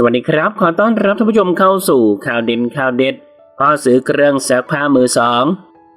สวัสดีครับ ขอต้อนรับท่านผู้ชมเข้าสู่ข่าวเด่นข่าวเด็ดพ่อซื้อเครื่องซักผ้ามือสอง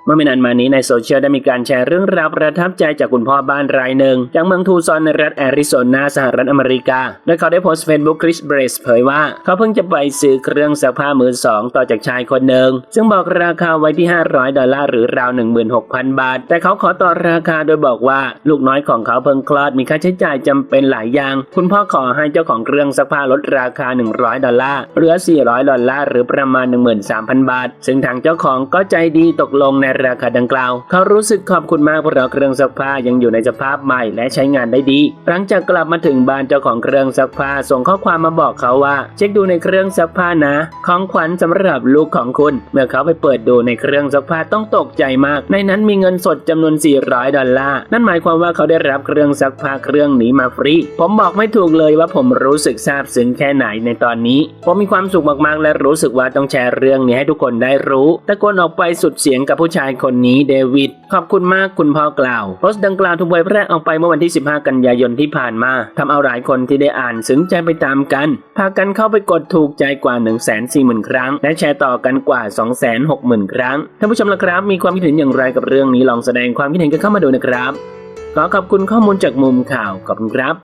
เมื่อไม่นานมานี้ในโซเชียลได้มีการแชร์เรื่องราวประทับใจจากคุณพ่อบ้านรายหนึ่ง จากเมืองทูซอนในรัฐแอริโซนาสหรัฐอเมริกา โดยเขาได้โพสต์เฟซบุ๊กคริสเบรสเผยว่า เขาเพิ่งจะไปซื้อเครื่องซักผ้ามือสองต่อจากชายคนหนึ่ง ซึ่งบอกราคาไว้ที่ 500 ดอลลาร์หรือราว 16,000 บาท แต่เขาขอต่อราคาโดยบอกว่าลูกน้อยของเขาเพิ่งคลอดมีค่าใช้จ่ายจำเป็นหลายอย่าง คุณพ่อขอให้เจ้าของเครื่องซักผ้าลดราคา 100 ดอลลาร์เหลือ 400 ดอลลาร์หรือประมาณ 13,000 บาท ซึ่งทางเจ้าของก็ใจดีตกลงในราคาดังกล่าว เขารู้สึกขอบคุณมากเพราะเครื่องซักผ้ายังอยู่ในสภาพใหม่และใช้งานได้ดี หลังจากกลับมาถึงบ้านเจ้าของเครื่องซักผ้าส่งข้อความมาบอกเขาว่า เช็คดูในเครื่องซักผ้านะ ของขวัญสำหรับลูกของคุณ เมื่อเขาไปเปิดดูในเครื่องซักผ้าต้องตกใจมาก ในนั้นมีเงินสดจำนวน 400 ดอลลาร์ นั่นหมายความว่าเขาได้รับเครื่องซักผ้าเครื่องนี้มาฟรี ผมบอกไม่ถูกเลยว่าผมรู้สึกซาบซึ้งแค่ไหนในตอนนี้ ผมมีความสุขมากๆ และรู้สึกว่าต้องแชร์เรื่องนี้ให้ทุกคนได้รู้ ตะโกนออกไปสุดเสียงกับผู้ชายคนนี้เดวิด ขอบคุณมากคุณพ่อกล่าวโพสต์ดังกล่าวถูกเผยแพร่ออกไปเมื่อวันที่ 15 กันยายนที่ผ่านมาทำเอาหลายคนที่ได้อ่านซึ้งใจไปตามกัน พากันเข้าไปกดถูกใจกว่า 140,000 ครั้ง และแชร์ต่อกันกว่า 260,000 ครั้ง ท่านผู้ชมละครับ มีความคิดเห็นอย่างไรกับเรื่องนี้ลองแสดงความคิดเห็นกันเข้ามาดูนะครับ ขอขอบคุณข้อมูลจากมุมข่าวขอบคุณครับ